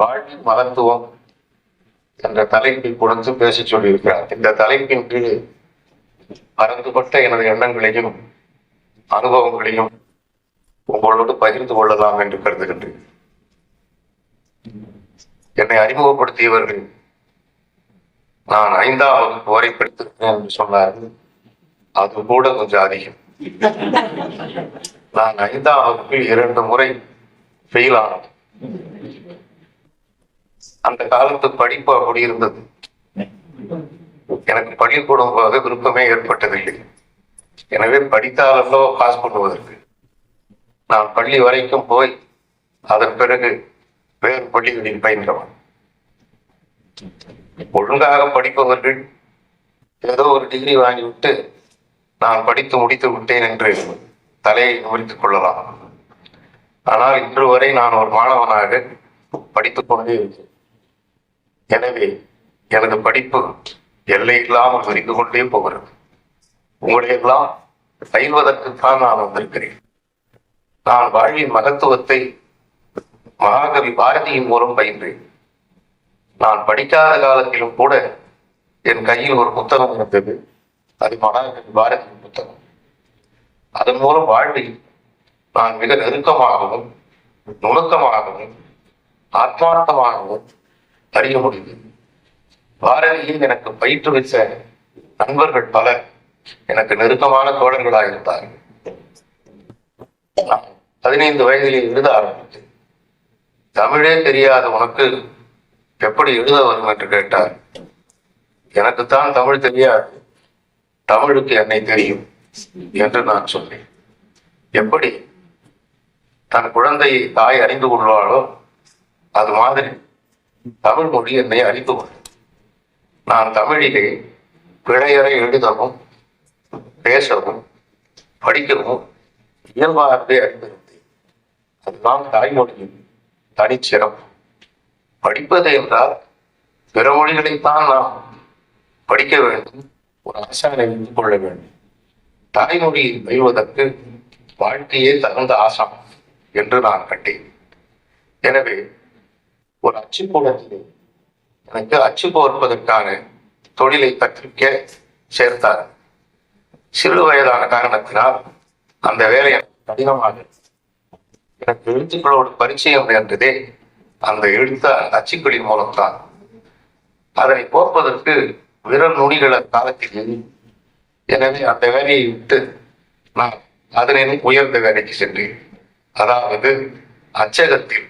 வாழ்க்கை மகத்துவம் என்ற தலைப்பில் கொடுத்து பேச சொல்லியிருக்கிறார். இந்த தலைப்பின் கீழ் மறந்துபட்ட எனது எண்ணங்களையும் அனுபவங்களையும் உங்களோடு பகிர்ந்து கொள்ளலாம் என்று கருதுகின்றேன். என்னை அறிமுகப்படுத்தியவர்கள் நான் ஐந்தாம் வகுப்பு வரை படித்திருக்கிறேன் என்று சொன்னார்கள் அது கூட கொஞ்சம் அதிகம். நான் ஐந்தாம் வகுப்பில் இரண்டு முறை ஃபெயில் ஆனேன். அந்த காலத்து படிப்பு அப்படி இருந்தது. எனக்கு பள்ளிக்கூடம் போக விருப்பமே ஏற்பட்டதில்லை. எனவே படித்தாலோ பாஸ் பண்ணுவதற்கு. நான் பள்ளி வரைக்கும் போய் அதன் பிறகு வேறு பள்ளிகளில் பயின்றவன். ஒழுங்காக படிப்பவர்கள் ஏதோ ஒரு டிகிரி வாங்கிவிட்டு நான் படித்து முடித்து விட்டேன் என்று தலையை நிமிர்த்திக் கொள்ளலாம். ஆனால் இன்று வரை நான் ஒரு மாணவனாக படித்துக் கொண்டே இருக்கிறேன். எனவே எனது படிப்பு எல்லை இல்லாமல் விரிந்து கொண்டே போகிறது. உங்களையெல்லாம் பயில்வதற்குத்தான் நான் வந்திருக்கிறேன். நான் வாழ்வின் மகத்துவத்தை மகாகவி பாரதியின் மூலம் பயின்றேன். நான் படிக்காத காலத்திலும் கூட என் கையில் ஒரு புத்தகம் இருந்தது. அது மகாகவி பாரதியின் புத்தகம். அதன் மூலம் வாழ்வில் நான் மிக நெருக்கமாகவும் நுணுக்கமாகவும் ஆத்மார்த்தமாகவும் அறிய முடியுது பாரதியில் எனக்கு பயிற்றுவித்த நண்பர்கள் பலர் எனக்கு நெருக்கமான தோழர்களாக இருந்தார்கள். பதினைந்து வயதில் எழுத ஆரம்பித்தேன். தமிழே தெரியாத உனக்கு எப்படி எழுத வரும் என்று கேட்டார். எனக்குத்தான் தமிழ் தெரியாது. தமிழுக்கு என்னை தெரியும் என்று நான் சொன்னேன். எப்படி தன் குழந்தையை தாய் அறிந்து கொள்வாளோ அது மாதிரி தமிழ் மொழி என்னை அறிந்து நான் தமிழிலே பிழையரை எழுதவும் பேசவும் படிக்கவும் இயல்பாகவே அறிந்திருந்தேன். அதுதான் தாய்மொழியின் தனிச்சிறப்பு. படிப்பது என்றால் பிற மொழிகளைத்தான் நாம் படிக்க வேண்டும் ஒரு ஆசானை வந்து கொள்ள வேண்டும். தாய்மொழியை பயில்வதற்கு வாழ்க்கையே தகுந்த ஆசான் என்று நான் கண்டேன். எனவே ஒரு அச்சு அச்சுக்கூடத்திலே எனக்கு அச்சு கோர்ப்பதற்கான தொழிலை கற்பிக்க சேர்த்தார். சிறு வயதான காரணத்தினால் அந்த வேலை எனக்கு கடினமாக எனக்கு எழுத்துக்களோடு பரிச்சயம் நேர்ந்ததே அந்த எழுத்த அச்சுக்கொழி மூலம்தான். அதனை கோர்ப்பதற்கு விரல் நுனிகள காலத்தில் எனவே அந்த வேலையை விட்டு நான் அதனை உயர்ந்த வேலைக்கு சென்றேன். அதாவது அச்சகத்தில்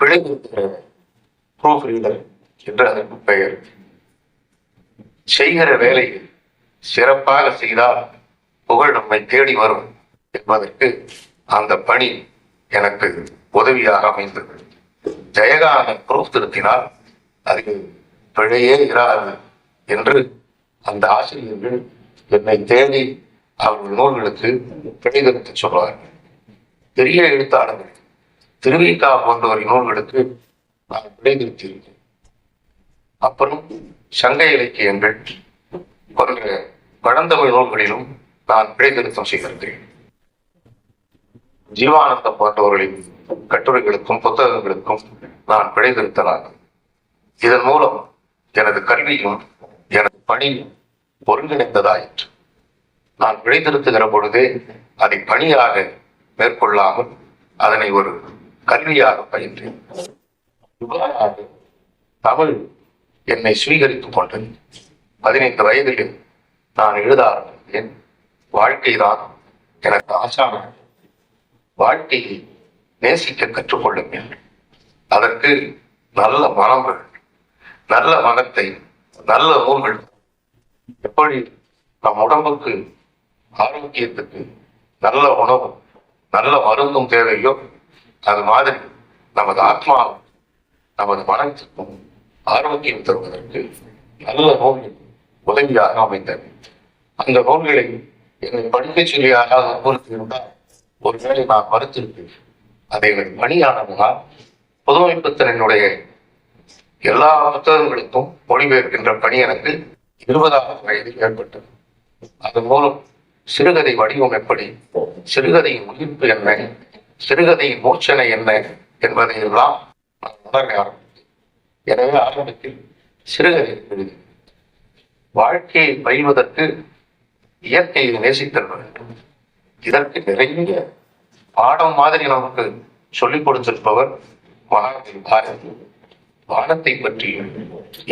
பிழை ப்ரூஃப் ரீடர் என்று அதற்கு பெயர். செய்கிற வேலையை சிறப்பாக செய்தால் புகழ் நம்மை தேடி வரும் என்பதற்கு அந்த பணி எனக்கு உதவியாக அமைந்தது. ஜெயகாந்தன் ப்ரூஃப் திருத்தினால் அது பிழையே இராது என்று அந்த ஆசிரியர்கள் என்னை தேடி அவர்கள் நூல்களுக்கு பிழை திருத்த சொல்வார்கள். பெரிய எழுத்தாளர்கள் திருவிக்கா போன்றவரின் நூல்களுக்கு நான் பிழை திருத்தியிருக்கேன் அப்புறம் சங்க இலக்கியங்கள் போன்ற பழந்தமிழ் நூல்களிலும் நான் பிழை திருத்தம் செய்திருக்கிறேன். ஜீவானந்தம் போன்றவர்களின் கட்டுரைகளுக்கும் புத்தகங்களுக்கும் நான் பிழை திருத்தனாகும் இதன் மூலம் எனது கல்வியும் எனது பணியும் ஒருங்கிணைந்ததாயிற்று நான் பிழை திருத்துகிற பொழுதே அதை பணியாக மேற்கொள்ளாமல் அதனை ஒரு கல்வியாக பயின்றேன். இவ்வாறாக தமிழ் என்னை சுவீகரித்துக் கொண்டது பதினைந்து வயதில் நான் எழுத ஆரம்பித்தேன். வாழ்க்கைதான் எனக்கு ஆசான. வாழ்க்கையை நேசிக்க கற்றுக்கொள்ளுங்கள் அதற்கு நல்ல மனம் நல்ல மனத்தை நல்ல நூல்கள் எப்படி நம் உடம்புக்கு ஆரோக்கியத்துக்கு நல்ல உணவும் நல்ல மருந்தும் தேவையோ அது மாதிரி நமது ஆத்மா நமது மனத்துக்கும் ஆரோக்கியம் தருவதற்கு நல்ல நூல்கள் உதவியாக அமைந்தது. அந்த நூல்களை என்னை படிக்க சொல்லி யாராவது வற்புறுத்தியிருந்தால் ஒருவேளை நான் மறுத்திருப்பேன். அதை எனக்கு பணியானதுனால் புதுமைப்பித்தனுடைய எல்லா புத்தகங்களுக்கும் மொழிபெயர்க்கின்ற பணி எனக்கு இருபதாவது வயதில் ஏற்பட்டது. அதன் மூலம் சிறுகதை வடிவம் எப்படி சிறுகதையின் உயிர்ப்பு என்ன சிறுகதை மூச்சனை என்ன என்பதை எல்லாம் உணர ஆரம்பித்தேன். எனவே ஆரம்பத்தில் சிறுகதை எழுதி வாழ்க்கையை பயில்வதற்கு இயற்கையை நேசித்தல் வேண்டும். இதற்கு நிறைய பாடம் மாதிரி நமக்கு சொல்லிக் கொடுத்திருப்பவர் மகாத்மா பாரதி. வானத்தை பற்றியும்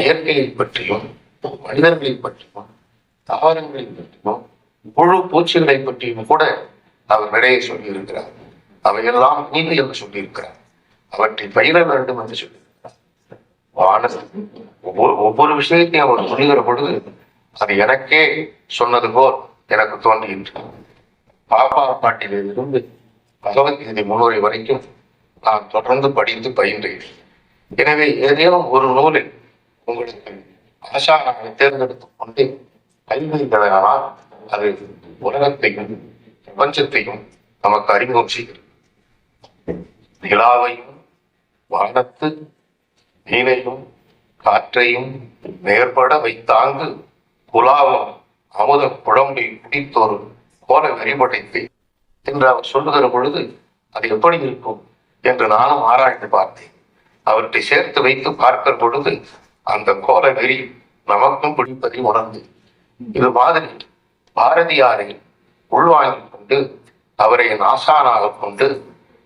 இயற்கையை பற்றியும் மனிதர்களை பற்றியும் தாவரங்களை பற்றியும் முழு பூச்சிகளை பற்றியும் கூட அவர் நிறைய சொல்லியிருக்கிறார். அவையெல்லாம் நீதி என்று சொல்லியிருக்கிறார். அவற்றை பயிர வேண்டும் என்று சொல்லியிருக்கிறார். ஒவ்வொரு ஒவ்வொரு விஷயத்தையும் அவர் சொல்லுகிற பொழுது அது எனக்கே சொன்னது போல் எனக்கு தோன்றுகின்றது. பாப்பா பாட்டிலிருந்து பகவத்கீதை முன்னுரை வரைக்கும் நான் தொடர்ந்து படித்து பயின்றேன். எனவே ஏதேனும் ஒரு நூலில் உங்களுக்கு ஆசானாவை தேர்ந்தெடுத்துக் கொண்டு கைவிடுகிறனால் அது உலகத்தையும் பிரபஞ்சத்தையும் நமக்கு அறிமுகம் செய்கிறது. நிலாவையும் வானத்து நீரையும் காற்றையும் நேர்பட வைத்தாங்கு குலாவம் அமுத குழம்பை குடித்தோறு கோல வெறிபடைத்து என்று அவர் சொல்லுகிற பொழுது அது எப்படி இருக்கும் என்று நானும் ஆராய்ந்து பார்த்தேன். அவற்றை சேர்த்து வைத்து பார்க்கிற பொழுது அந்த கோல வெறி நமக்கும் பிடிப்பதை உணர்ந்து. இது மாதிரி பாரதியாரை உள்வாங்கிக் கொண்டு அவரை நாசானாக கொண்டு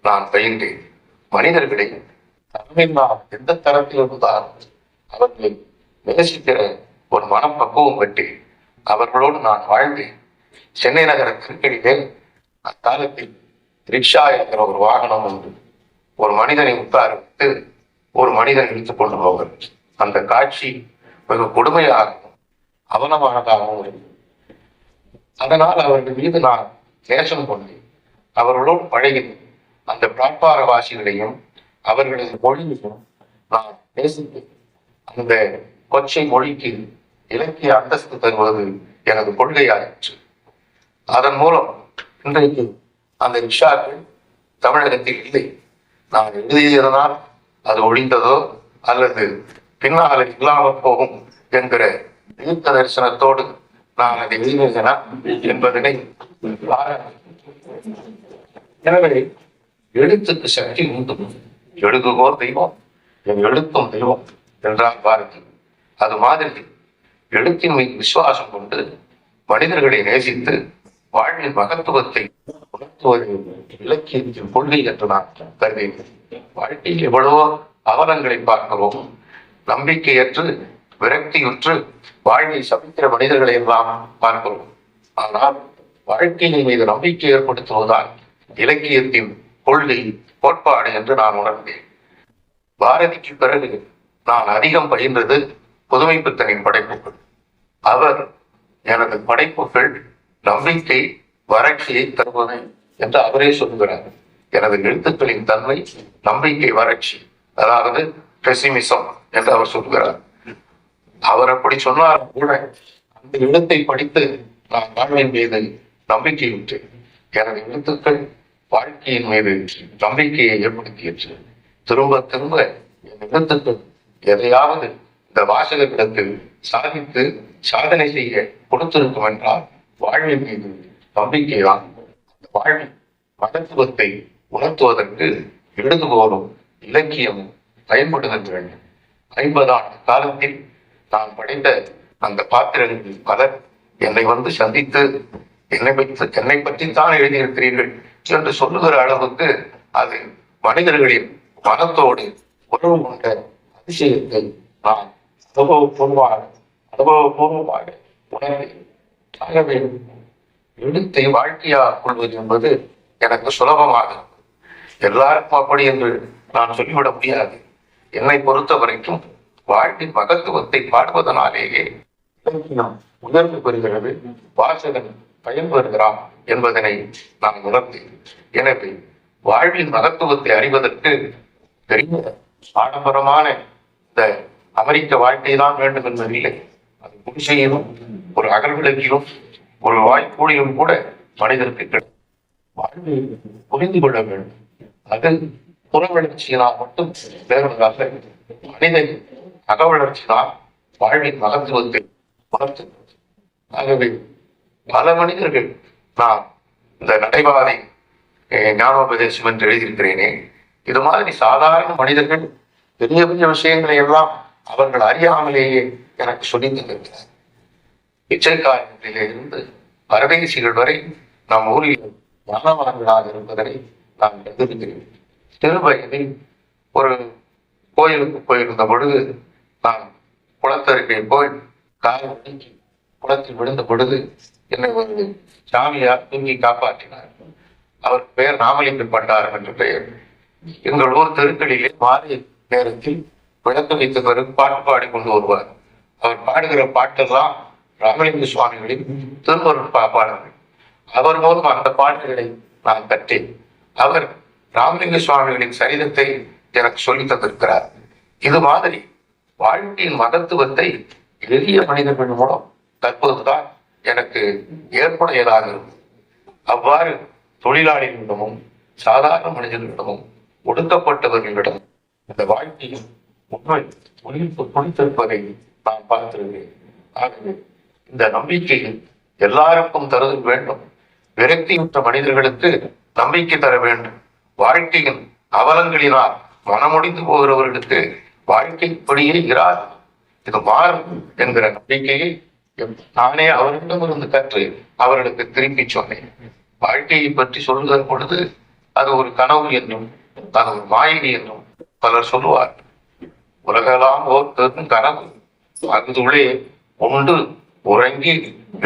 நான் பயின்றேன். மனிதர்களை தரமில்லாம் எந்த தரத்தில் இருந்தால் அவர்களை நேசிக்கிற ஒரு மனப்பக்குவம் பெற்று அவர்களோடு நான் வாழ்ந்தேன். சென்னை நகர திருக்கடியிலே அக்காலத்தில் ரிக்ஷா என்கிற ஒரு வாகனம் உண்டு ஒரு மனிதனை உட்கார வைத்து ஒரு மனிதன் இழுத்து கொண்டு போவார். அந்த காட்சி மிக கொடுமையாகவும் அவலமானதாகவும் இருந்தது. அதனால் அவர்கள் மீது நான் நேசம் கொண்டேன். அவர்களோடு பழகினேன். அந்த பிளாட்பார வாசிகளையும் அவர்களது மொழியையும் நான் நேசித்தேன் அந்த கொச்சை மொழிக்கு இலக்கிய அந்தஸ்து தருவது எனது கொள்கையாயிற்று. அதன் மூலம் இன்றைக்கு அந்த ரிஷாக்கள் தமிழகத்தில் இல்லை. நான் எழுதியதனால் அது ஒழிந்ததோ அல்லது பின்னால் இல்லாமல் போகும் என்கிற தீர்க்க தரிசனத்தோடு நான் அதை எழுதினேனா என்பதனை எனவே எழுத்துக்கு சக்தி உண்டு எழுதுகோர் தெய்வம். என் எழுத்தும் தெய்வம் என்றார் பாரதி அது மாதிரி எழுத்தின் மீது விசுவாசம் கொண்டு மனிதர்களை நேசித்து வாழ்வின் மகத்துவத்தை உணர்த்துவது இலக்கியத்தின் கொள்கை என்று நான் கருதினேன் வாழ்க்கையில் எவ்வளவோ அவலங்களை பார்க்கிறோம். நம்பிக்கையற்று விரக்தியுற்று வாழ்வை சபிக்கிற மனிதர்களை எல்லாம் பார்க்கிறோம். ஆனால் வாழ்க்கையின் மீது நம்பிக்கை ஏற்படுத்துவதால் இலக்கியத்தின் கொள்கை கோட்பாடு என்று நான் உணர்ந்தேன். பாரதிக்கு பிறகு நான் அதிகம் பயின்றது புதுமைப்பித்தனின் படைப்புகள். அவர் எனது படைப்புகள் நம்பிக்கை வறட்சியை தருவது என்று அவரே சொல்கிறார். எனது எழுத்துக்களின் தன்மை நம்பிக்கை வறட்சி அதாவது பெசிமிசம் என்று அவர் சொல்கிறார். அவர் அப்படி சொன்னார் கூட அந்த எழுத்தை படித்து நான் வாழ்வின் மீது நம்பிக்கையுற்றேன் எனது எழுத்துக்கள் வாழ்க்கையின் மீது நம்பிக்கையை ஏற்படுத்தியது திரும்ப திரும்ப என் எதையாவது இந்த வாசகர்களுக்கு சாதித்து சாதனை செய்ய கொடுத்திருக்கும் என்றால் வாழ்வின் மீது நம்பிக்கை தான் வாழ்வின் மகத்துவத்தை உணர்த்துவதற்கு எழுதுகோலும் இலக்கியமும் பயன்படுதல் வேண்டும். ஐம்பது ஆண்டு காலத்தில் நான் படைத்த அந்த பாத்திரங்களில் பலர் என்னை வந்து சந்தித்து என்னை பற்றி என்னை பற்றித்தான் எழுதியிருக்கிறீர்கள். என்று சொல்லுகிற அளவுக்கு அது மனிதர்களின் மனத்தோடு உறவு கொண்ட அதிசயத்தை நான் அனுபவபூர்வமாக அனுபவபூர்வமாக உணர்ந்தேன் ஆகவே எழுத்தை வாழ்க்கையாக கொள்வது என்பது எனக்கு சுலபமாகும் எல்லாருக்கும் அப்படி என்று நான் சொல்லிவிட முடியாது. என்னை பொறுத்த வரைக்கும் வாழ்க்கை மகத்துவத்தை பாடுவதனாலேயே இலக்கியம் உயர்வு பெறுகிறது வாசகன் பயன்பெறுகிறான் என்பதனை நான் உணர்ந்தேன். எனவே வாழ்வின் மகத்துவத்தை அறிவதற்கு பெரிய ஆடம்பரமான இந்த அமெரிக்க வாழ்க்கை தான் வேண்டும் என்பதில்லை அது குடிசையிலும் ஒரு அகல்விளக்கிலும் ஒரு வாய்ப்பூழிலும் கூட மனிதருக்கு கிடைக்கும். வாழ்வை புரிந்து கொள்ள வேண்டும். அது புற வளர்ச்சியினால் மட்டும் வேறுவதாக மனிதன் அக வளர்ச்சியினால் வாழ்வின் மகத்துவத்தை உணர்த்துகிறது ஆகவே பல மனிதர்கள் நான் இந்த நடைபாதை ஞானோபதேசம் என்று எழுதியிருக்கிறேனே. இது மாதிரி சாதாரண மனிதர்கள் பெரிய பெரிய விஷயங்களை எல்லாம் அவர்கள் அறியாமலேயே எனக்கு சொல்லி தந்திருக்கிறார் பிச்சைக்காரர்களிலே இருந்து பரதேசிகள் வரை நம் ஊரில் மரணவான்களாக இருப்பதனை நான் கண்டிருக்கிறேன். சிறுவயதில் ஒரு கோயிலுக்கு போயிருந்த பொழுது நான் குளத்தருகே போய் காலை குளத்தில் விழுந்த பொழுது என்னை வந்து சாமியார் தூங்கி காப்பாற்றினார். அவர் பெயர் ராமலிங்கம் பண்டாரம் என்ற பெயர். எங்கள் ஊர் தெருக்களிலே மாலை நேரத்தில் விளக்கு வைத்த பிறகு பாட்டு பாடி கொண்டு வருவார். அவர் பாடுகிற பாட்டெல்லாம் ராமலிங்க சுவாமிகளின் திருவருள் பா- பாடல்கள். அவர் மூலம் அந்த பாட்டுகளை நான் கற்றேன். அவர் ராமலிங்க சுவாமிகளின் சரிதத்தை எனக்கு சொல்லித் தந்திருக்கிறார். இது மாதிரி வாழ்க்கையின் மகத்துவத்தை எளிய மனிதர்கள் மூலம் தற்போதுதான் எனக்கு ஏற்புடையதாக இருக்கும் அவ்வாறு தொழிலாளிகளிடமும் சாதாரண மனிதர்களிடமும் ஒடுக்கப்பட்டவர்களிடம் இந்த வாழ்க்கையில் உண்மை ஒளிப்பு துணித்திருப்பதை நான் பார்த்திருக்கிறேன். ஆகவே இந்த நம்பிக்கையில் எல்லாருக்கும் தருதல் வேண்டும். விரக்தியுற்ற மனிதர்களுக்கு நம்பிக்கை தர வேண்டும். வாழ்க்கையின் அவலங்களினால் மனமுடிந்து போகிறவர்களுக்கு வாழ்க்கை இப்படியே இராது. இது மாறும் என்கிற நம்பிக்கையை நானே அவரிடமிருந்து கற்று அவர்களுக்கு திரும்பி சொன்னேன். வாழ்க்கையை பற்றி சொல்லுகிற பொழுது அது ஒரு கனவு என்றும் அது ஒரு மாயினி என்றும் பலர் சொல்லுவார். உலகெல்லாம் ஓர் பெரும் கனவு. அங்குள்ளே உண்டு உறங்கி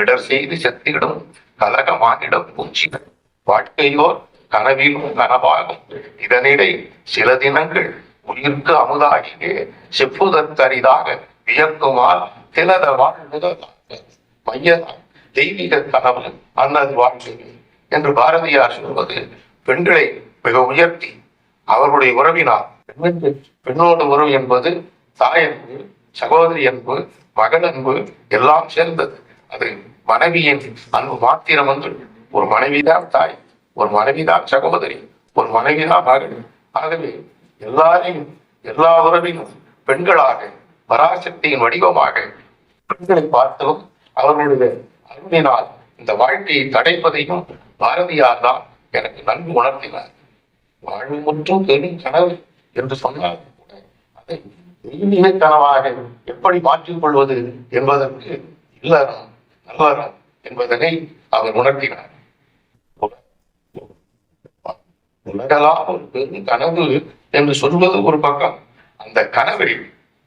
இடர் செய்து செத்திடும் கலகமாகிடம் பூச்சிகள். வாழ்க்கையோர் கனவிலும் கனவாகும். இதனிடை சில தினங்கள் உயிர்க்கு அமுதாகியே செப்புதற்கரிதாக வியக்குமால் திலத வாழ்வுதலாக மையதான் தெய்வீக கனவு அன்னது வாழ்க்கை என்று பாரதியார் சொல்வது பெண்களை மிக உயர்த்தி அவர்களுடைய உறவினார் பெண்ணுக்கு பெண்ணோடு உறவு என்பது தாயன்பு சகோதரி அன்பு மகள் அன்பு எல்லாம் சேர்ந்தது. அது மனைவியின் அன்பு மாத்திரம் வந்து ஒரு மனைவிதான் தாய் ஒரு மனைவிதான் சகோதரி ஒரு மனைவிதான் மகள். ஆகவே எல்லாரையும் எல்லா உறவிலும் பெண்களாக பராசக்தியின் வடிவமாக பெண்களை பார்த்ததும் அவர்களுடைய அருளினால் இந்த வாழ்க்கையை தடைப்பதையும் பாரதியார் தான் எனக்கு நன்கு உணர்த்தினார். வாழ்வு மற்றும் பெரும் கனவு என்று சொன்னால் கூட அதை தெய்வீக கனவாக எப்படி மாற்றிக் கொள்வது என்பதற்கு இல்லறம் நல்லறம் என்பதனை அவர் உணர்த்தினார். உலகலாம் ஒரு பெரும் கனவு என்று சொல்வது ஒரு பக்கம் அந்த கனவை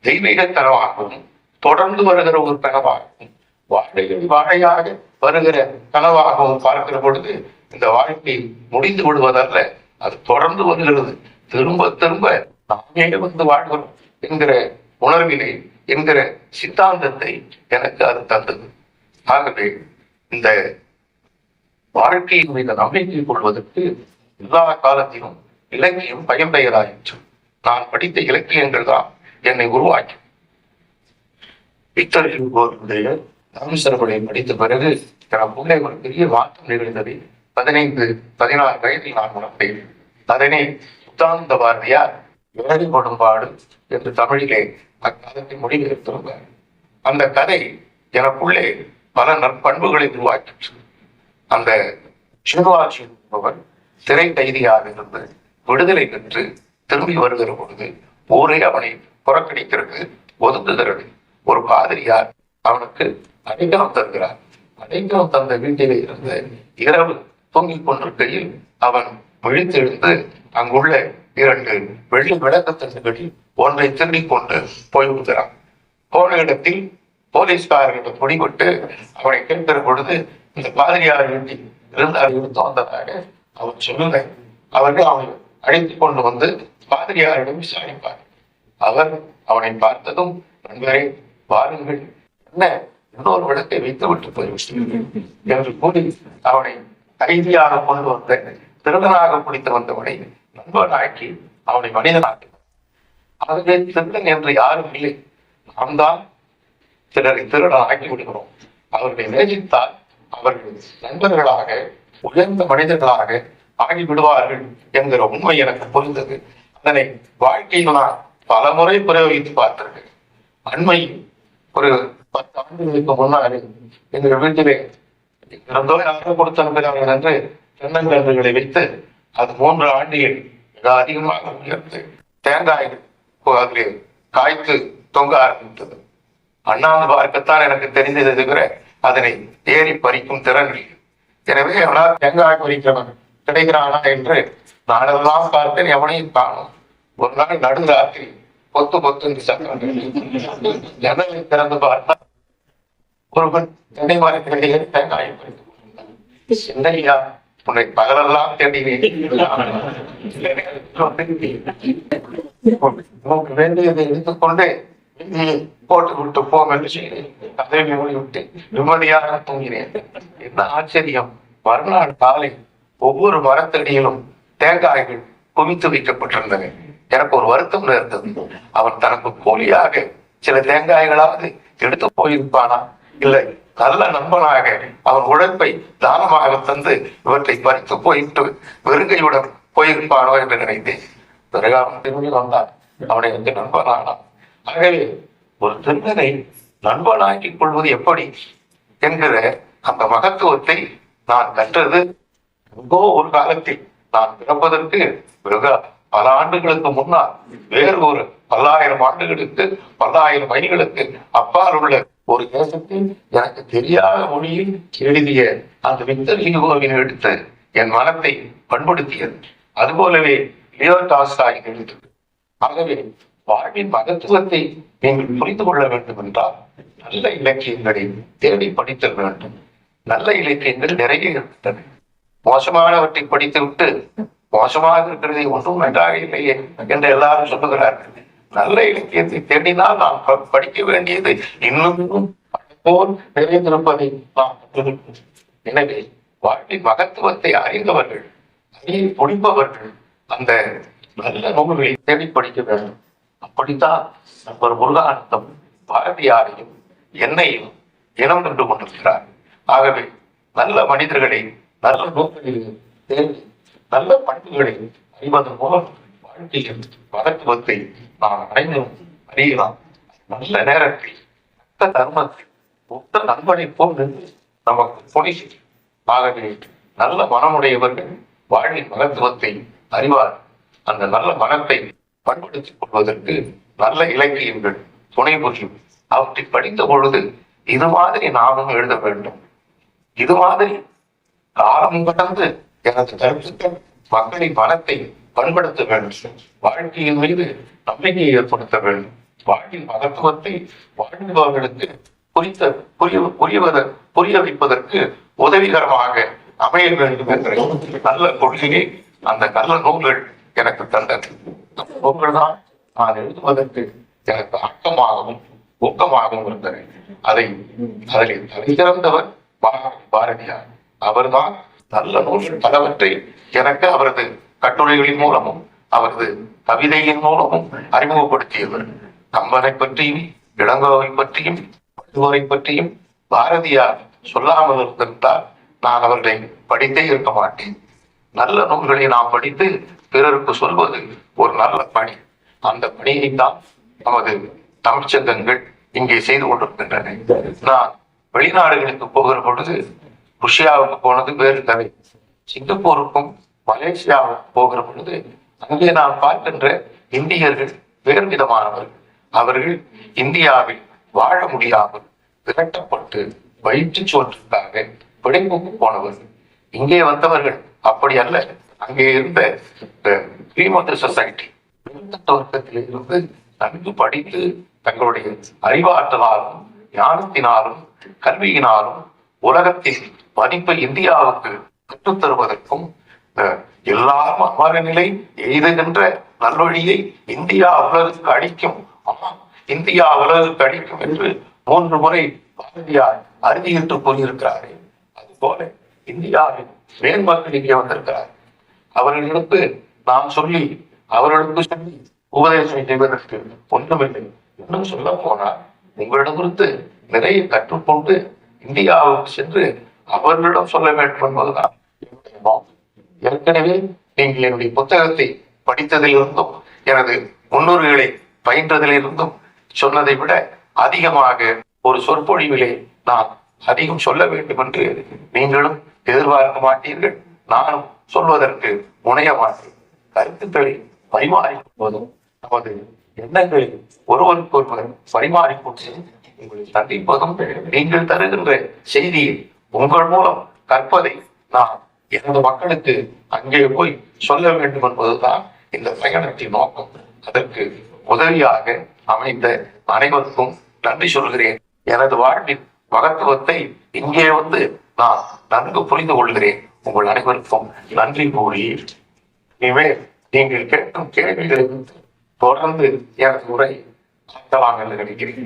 தெய்வீக கனவாகவும் தொடர்ந்து வருகிற ஒரு கனவாகவும் வாழைகள் வாழையாக வருகிற கனவாகவும் பார்க்கிற பொழுது இந்த வாழ்க்கை முடிந்து விடுவதல்ல. அது தொடர்ந்து வருகிறது. திரும்ப திரும்ப நாமே வந்து வாழ்கிறோம் என்கிற உணர்வினை என்கிற சித்தாந்தத்தை எனக்கு அது தந்தது. ஆகவே இந்த வாழ்க்கையின் மீது நம்பிக்கை கொள்வதற்கு எல்லா காலத்திலும் இலக்கியம் பயன்பெயராயிற்று. நான் படித்த இலக்கியங்கள் தான் என்னை உருவாக்கி பித்தளையில் ஹியூகோவுடைய ராமசரபடை படித்த பிறகு எனக்குள்ளே ஒரு பெரிய மாற்றம் நிகழ்ந்தது. பதினைந்து பதினாறு வயதில் நான் உணர்ந்தேன். அதனை புத்தாந்த பாரதியார் வேலை கொடும்பாடு என்று தமிழிலே அக்காலத்தை மொழிபெயர்த்திருந்தார் அந்த கதை எனக்குள்ளே பல நற்பண்புகளை உருவாக்கிற்று. அந்த சிவாஜி என்பவர் திரை கைதியாக இருந்து விடுதலை பெற்று திரும்பி வருகிற பொழுது ஊரே அவனை புறக்கணிக்கிறது ஒதுக்குகிறது. ஒரு பாதிரியார் அவனுக்கு அடைக்கலம் தருகிறார். அடைக்கலம் தந்த வீட்டிலே இருந்து இரவு தூங்கிக் கொண்டிருக்கையில் அவன் விழித்தெழுந்து அங்குள்ள இரண்டு வெள்ளி விளக்கத்தண்டுகளில் ஒன்றை திருடிக் கொண்டு போய்விடுகிறான் போன இடத்தில் போலீஸ்காரர்களிடம் முடிவிட்டு அவனை கேட்கிற பொழுது இந்த பாதிரியார் வீட்டில் இருந்து அதை எடுத்து வந்ததாக அவன் சொல்லுங்க அவர்கள் அவனை அழைத்து கொண்டு வந்து பாதிரியாரிடம் விசாரிப்பார். அவர் அவனை பார்த்ததும் நண்பரே வாருங்கள் என்ன? இன்னொரு விளக்கை வைத்து விட்டு போய்விட்டீர்கள். என்று கூறி அவனை கைதியாக கொண்டு வந்த திருடனாக பிடித்து வந்தவனை நண்பனாக்கி அவனை மனிதனாக்கி. ஆகவே திருடன் என்று யாரும் இல்லை. நாம் தான் சிலரை திருடன் ஆக்கி விடுகிறோம் அவர்களை நேசித்தால் அவர்கள் நண்பர்களாக உயர்ந்த மனிதர்களாக ஆகி விடுவார்கள் என்கிற உண்மை எனக்கு புரிந்தது. அதனை வாழ்க்கையில் நான் பல முறை பிரயோகித்து பார்த்திருக்கேன் அண்மையில் ஒரு பத்து ஆண்டுகளுக்கு முன்னாடி எங்கள் வீட்டிலே இருந்தோ யாரோ கொடுத்து அனுப்பினார்கள் என்று தென்னங்கன்றுகளை வைத்து அது மூன்று ஆண்டுகள் மிக அதிகமாக உயர்ந்து தேங்காய்கள் அதில் காய்த்து தொங்க ஆரம்பித்தது அண்ணாந்து பார்க்கத்தான் எனக்கு தெரிந்தது தவிர அதனை ஏறி பறிக்கும் திறன் இல்லை. எனவே அவனால் தேங்காய் பறிக்கிறவன் கிடைக்கிறானா என்று நானெல்லாம் பார்த்தேன் எவனையும் காணும் ஒரு நாள் நடுராத்திரி பொத்து பொத்து சத்தம் ஜன்னலை திறந்து பார்த்தா ஒருவன் தென்னை மரத்திலேயே தேங்காயை பறித்து உன்னை பகலெல்லாம் தேடினேன் வேண்டியதை எடுத்துக்கொண்டு போட்டு விட்டு போம் என்று சொல்லி கதை மூடி விட்டு நிம்மதியாக தூங்கினேன். என்ன ஆச்சரியம். மறுநாள் காலை ஒவ்வொரு மரத்தடியிலும் தேங்காய்கள் குவித்து வைக்கப்பட்டிருந்தன. எனக்கு ஒரு வருத்தம் இருந்தது அவன் தனக்கு போலியாக சில தேங்காய்களாவது எடுத்து போயிருப்பானா? இல்லை நல்ல நண்பனாக அவன் உழைப்பை தானமாக தந்து இவற்றை பறித்து போயிட்டு வெறுங்கையுடன் போயிருப்பானோ என்று நினைத்தேன். பிறகு அவன் திரும்பி வந்தான். அவனை வந்து நண்பனானான். ஆகவே ஒரு திருடனை நண்பனாக்கிக் கொள்வது எப்படி என்கிற அந்த மகத்துவத்தை நான் கற்றது எங்கோ ஒரு காலத்தில் நான் பிறப்பதற்கு வெகு பல ஆண்டுகளுக்கு முன்னால் வேறு ஒரு பல்லாயிரம் ஆண்டுகளுக்கு பல்லாயிரம் மைல்களுக்கு அப்பால் உள்ள ஒரு தேசத்தில் எனக்கு தெரியாத மொழியில் எழுதிய அந்த விக்டர் ஹியூகோவின் எடுத்து என் மனத்தை பண்படுத்தியது. அதுபோலவே லியோ டால்ஸ்டாய் எழுதியது ஆகவே வாழ்வின் மகத்துவத்தை நீங்கள் புரிந்து கொள்ள வேண்டும் என்றால் நல்ல இலக்கியங்களை தேடி படித்தல் வேண்டும். நல்ல இலக்கியங்கள் நிறைய இருக்கின்றன. மோசமானவற்றை படித்துவிட்டு மோசமாக இருக்கிறதை ஒன்றும் நன்றாக இல்லையே என்று எல்லாரும் சொல்லுகிறார்கள் நல்ல இலக்கியத்தை தேடினால் நாம் படிக்க வேண்டியது இன்னும் இன்னும் போல் நிறைந்திருப்பதை நாம் எனவே வாழ்வின் மகத்துவத்தை அறிந்தவர்கள் அறிய துடிப்பவர்கள் அந்த நல்ல நூல்களை தேடி படிக்க வேண்டும். அப்படித்தான் நண்பர் முருகானந்தம் பாரதியாரையும் என்னையும் இனம் கண்டு கொண்டிருக்கிறார். ஆகவே நல்ல மனிதர்களை நல்ல நூல்களில் தேடி நல்ல பண்புகளை அறிவதன் மூலம் வாழ்க்கையின் பதக்குவத்தை நாம் அனைவரும் அறியலாம். நல்ல நேரத்தில் மொத்த தர்மத்தில் ஒத்த நண்பனை போல் நின்று நமக்கு துணை செய்யும். ஆகவே நல்ல மனமுடையவர்கள் வாழ்வின் மகத்துவத்தை அறிவார். அந்த நல்ல மனத்தை பண்படுத்திக் கொள்வதற்கு நல்ல இலக்கியங்கள் துணை புரியும். அவற்றை படித்த பொழுது இது மாதிரி நாமும் எழுத வேண்டும். இது மாதிரி காலம் கடந்து மக்களின் மனத்தை பண்படுத்த வேண்டும். வாழ்க்கையின் மீது நம்பிக்கையை ஏற்படுத்த வேண்டும். வாழ்வின் மகத்துவத்தை வாழ்பவர்களுக்கு புரித்த புரிய புரிவத புரிய வைப்பதற்கு உதவிகரமாக அமைய வேண்டும் என்ற நல்ல கொள்கையை அந்த நல்ல நூல்கள் எனக்கு தந்தது. அந்த நூல்கள் தான் நான் எழுதுவதற்கு எனக்கு அக்கமாகவும் ஊக்கமாகவும் இருந்தது அதை அதில் தலை சிறந்தவர் பாரதியார். அவர்தான் நல்ல நூல்கள் பலவற்றை எனக்கு அவரது கட்டுரைகளின் மூலமும் அவரது கவிதையின் மூலமும் அறிமுகப்படுத்தியவர். கம்பனை பற்றியும் இளங்கோவை பற்றியும் வள்ளுவரை பற்றியும் பாரதியார் சொல்லாமல் இருந்திருந்தால் நான் அவர்களை படித்தே இருக்க மாட்டேன். நல்ல நூல்களை நாம் படித்து பிறருக்கு சொல்வது ஒரு நல்ல பணி. அந்த பணியை தான் நமது தமிழ்ச்சங்கங்கள் இங்கே செய்து கொண்டிருக்கின்றன. நான் வெளிநாடுகளுக்கு போகிற பொழுது ருஷ்யாவுக்கு போனது வேறு கதை. சிங்கப்பூருக்கும் மலேசியாவுக்கும் போகிற பொழுது அங்கே நான் பார்க்கின்ற இந்தியர்கள் வேறு விதமானவர்கள். அவர்கள் இந்தியாவில் வாழ முடியாமல் விரட்டப்பட்டு வயிற்று சோற்றுக்காக பிழைப்புக்கு போனவர்கள். இங்கே வந்தவர்கள் அப்படி அல்ல. அங்கே இருந்த ஸ்ரீமந்த சொசைட்டி துவக்கத்தில் இருந்து நன்கு படித்து தங்களுடைய அறிவாற்றலாலும் ஞானத்தினாலும் கல்வியினாலும் உலகத்தின் மதிப்பை இந்தியாவுக்கு கற்றுத் தருவதற்கும் எல்லாரும் அமர நிலை எய்துகின்ற நல்வழியை இந்தியா உலகுக்கு அளிக்கும். ஆமா இந்தியா உலகுக்கு அளிக்கும் என்று மூன்று முறை பாரதியார் அறுதியிட்டு கூறியிருக்கிறாரே. அதுபோல இந்தியாவின் மேன்மக்கள் இங்கே வந்திருக்கிறார். அவர்களுக்கு நாம் சொல்லி அவர்களுக்கு சொல்லி உபதேசம் செய்வதற்கு ஒன்றுமில்லை இன்னும் சொல்ல போனால் உங்களிடம் குறித்து நிறைய கற்றுக்கொண்டு இந்தியாவுக்கு சென்று அவர்களிடம் சொல்ல வேண்டும் என்பதுதான். ஏற்கனவே நீங்கள் என்னுடைய புத்தகத்தை படித்ததிலிருந்தும் எனது முன்னோர்களை பயின்றதிலிருந்தும் சொன்னதை விட அதிகமாக ஒரு சொற்பொழிவிலே நான் அதிகம் சொல்ல வேண்டும் என்று நீங்களும் எதிர்பார்க்க மாட்டீர்கள். நானும் சொல்வதற்கு முனைய மாட்டேன். கருத்துக்களை பரிமாறிக்கொள்வதும் நமது எண்ணங்களை ஒருவருக்கொருவர் பரிமாறிக்கொண்டு உங்களை சந்திப்பதும் நீங்கள் தருகின்ற செய்தியை உங்கள் மூலம் கற்பதை நான் எனது மக்களுக்கு அங்கே போய் சொல்ல வேண்டும் என்பதுதான் இந்த பயணத்தின் நோக்கம். அதற்கு உதவியாக அமைந்த அனைவருக்கும் நன்றி சொல்கிறேன். எனது வாழ்வின் மகத்துவத்தை இங்கே வந்து நான் நன்கு புரிந்து கொள்கிறேன். உங்கள் அனைவருக்கும் நன்றி கூறி இனிமேல் நீங்கள் கேட்கும் கேள்விகளிலிருந்து தொடர்ந்து எனது உரை வாங்கல கிடைக்கிறீங்க